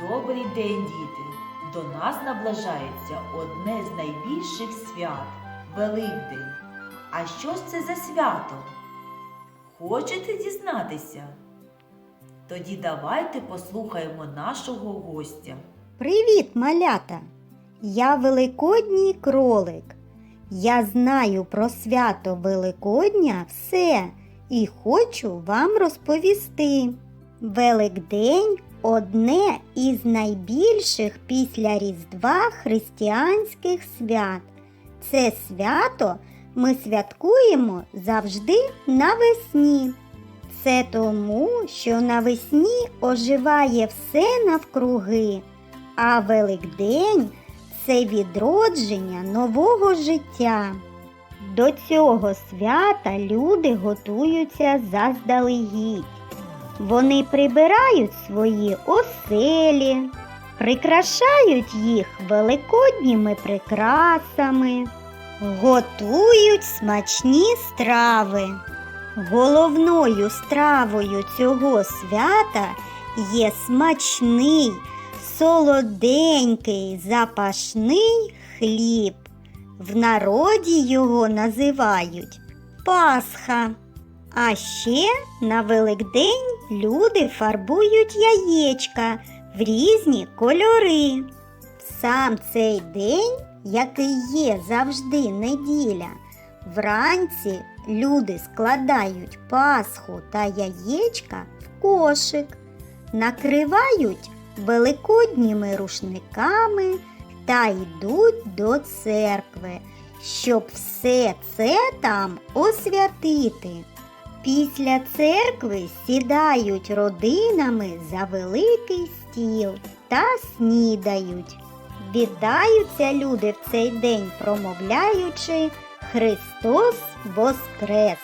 Добрий день, діти! До нас наближається одне з найбільших свят Великдень. А що ж це за свято? Хочете дізнатися? Тоді давайте послухаємо нашого гостя. Привіт, малята! Я Великодній кролик. Я знаю про свято Великодня все і хочу вам розповісти. Великдень одне із найбільших після Різдва християнських свят. Це свято ми святкуємо завжди навесні. Це тому, що навесні оживає все навкруги, а Великдень це відродження нового життя. До цього свята люди готуються заздалегідь. Вони прибирають свої оселі, прикрашають їх великодніми прикрасами, готують смачні страви. Головною стравою цього свята є смачний, солоденький, запашний хліб. В народі його називають Пасха. А ще на Великдень люди фарбують яєчка в різні кольори. Сам цей день, який є завжди неділя, вранці люди складають пасху та яєчка в кошик, накривають великодніми рушниками та йдуть до церкви, щоб все це там освятити. Після церкви сідають родинами за великий стіл та снідають. Вітаються люди в цей день, промовляючи Христос Воскрес.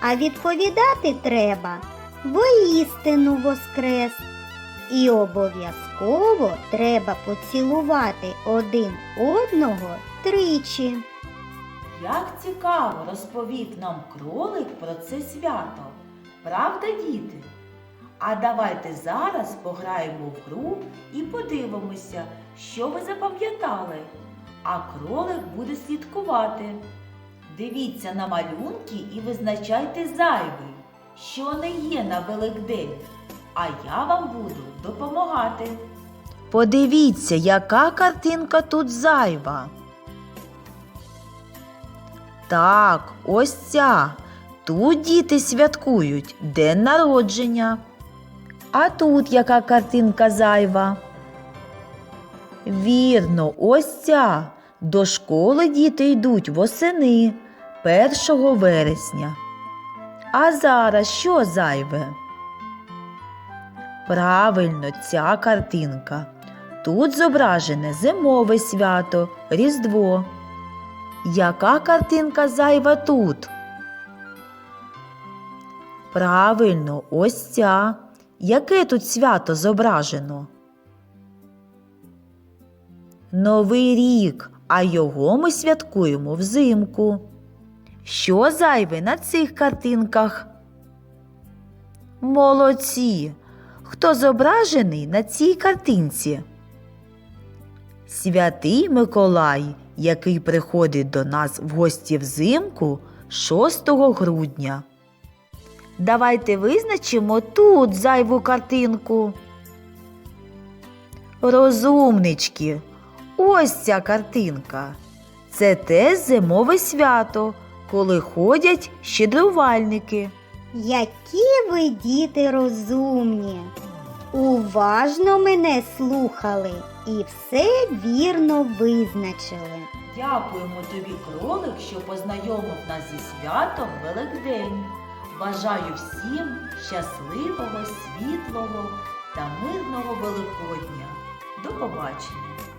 А відповідати треба воістину Воскрес. І обов'язково треба поцілувати один одного тричі. Як цікаво розповів нам кролик про це свято. Правда, діти? А давайте зараз пограємо в гру і подивимося, що ви запам'ятали. А кролик буде слідкувати. Дивіться на малюнки і визначайте зайвий, що не є на Великдень. А я вам буду допомагати. Подивіться, яка картинка тут зайва. Так, ось ця. Тут діти святкують день народження. А тут яка картинка зайва? Вірно, ось ця. До школи діти йдуть восени 1 вересня. А зараз що зайве? Правильно, ця картинка. Тут зображене зимове свято, Різдво. Яка картинка зайва тут? Правильно, ось ця. Яке тут свято зображено? Новий рік, а його ми святкуємо взимку. Що зайве на цих картинках? Молодці! Хто зображений на цій картинці? Святий Миколай, який приходить до нас в гості взимку 6 грудня. Давайте визначимо тут зайву картинку. Розумнички, ось ця картинка. Це те зимове свято, коли ходять щедрувальники. Які ви діти розумні! Уважно мене слухали і все вірно визначили. Дякуємо тобі, кролик, що познайомив нас зі святом Великдень. Бажаю всім щасливого, світлого та мирного Великодня. До побачення!